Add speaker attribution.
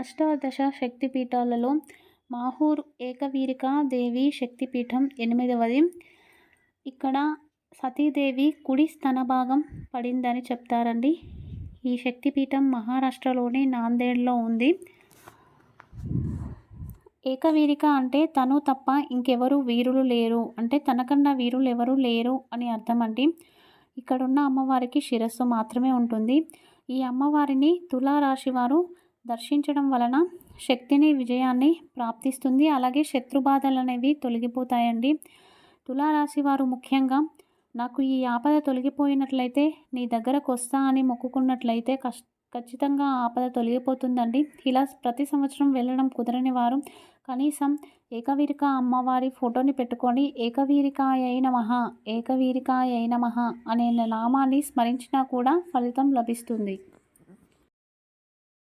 Speaker 1: అష్టాదశ శక్తిపీఠాలలో మాహూర్ ఏకవీరికా దేవి శక్తిపీఠం ఎనిమిదవది. ఇక్కడ సతీదేవి కుడి స్తనభాగం పడిందని చెప్తారండి. ఈ శక్తిపీఠం మహారాష్ట్రలోని నాందేడ్లో ఉంది. ఏకవీరిక అంటే తను తప్ప ఇంకెవరూ వీరులు లేరు అంటే తనకన్నా వీరులు ఎవరూ లేరు అని అర్థం అండి. ఇక్కడున్న అమ్మవారికి శిరస్సు మాత్రమే ఉంటుంది. ఈ అమ్మవారిని తులారాశివారు దర్శించడం వలన శక్తిని, విజయాన్ని ప్రాప్తిస్తుంది. అలాగే శత్రుబాధలనేవి తొలగిపోతాయండి. తులారాశివారు ముఖ్యంగా నాకు ఈ ఆపద తొలగిపోయినట్లయితే నీ దగ్గరకొస్తా అని మొక్కుకున్నట్లయితే కష్ ఖచ్చితంగా ఆపద తొలగిపోతుందండి. ఇలా ప్రతి సంవత్సరం వెళ్ళడం కుదరని వారు కనీసం ఏకవీరిక అమ్మవారి ఫోటోని పెట్టుకొని ఏకవీరికాయ నమః, ఏకవీరికాయ నమః అనే నామాన్ని స్మరించినా కూడా ఫలితం లభిస్తుంది.